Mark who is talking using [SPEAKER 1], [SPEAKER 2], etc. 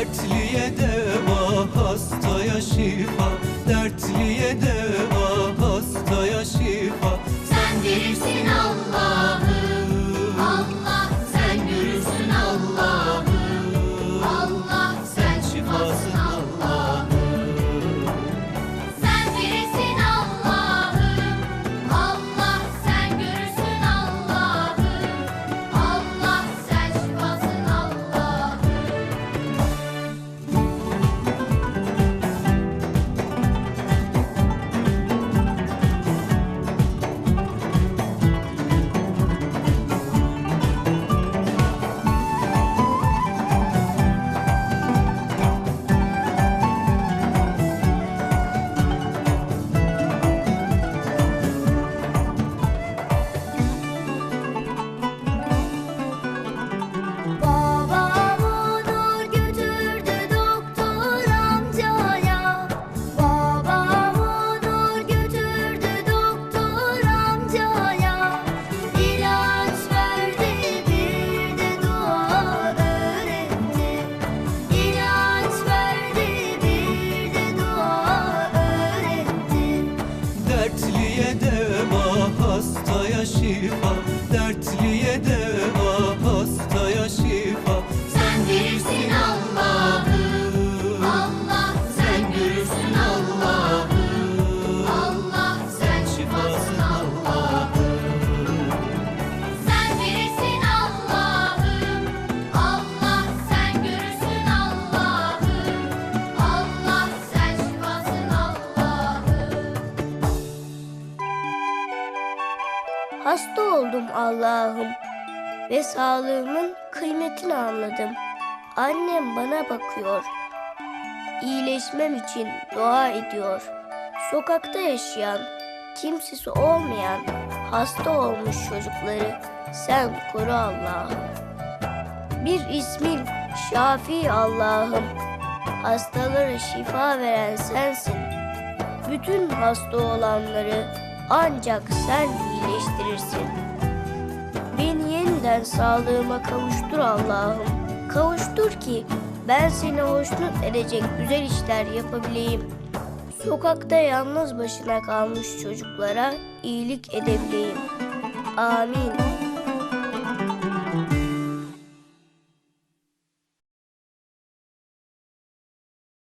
[SPEAKER 1] Dertliye deva ah, hastaya şifa.
[SPEAKER 2] Dertliye deva ah, hastaya şifa. Sen verirsin Allah
[SPEAKER 1] Dertliye deva hastaya şifa Dertliye deva
[SPEAKER 3] Hasta oldum Allah'ım ve sağlığımın kıymetini anladım. Annem bana bakıyor. İyileşmem için dua ediyor. Sokakta yaşayan, kimsesi olmayan, hasta olmuş çocukları sen koru Allah'ım. Bir ismin Şafi Allah'ım. Hastalara şifa veren sensin. Bütün hasta olanları ancak sen iyileştirirsin. Beni yeniden sağlığıma kavuştur Allah'ım. Kavuştur ki ben seni hoşnut edecek güzel işler yapabileyim. Sokakta yalnız başına kalmış çocuklara iyilik edebileyim. Amin.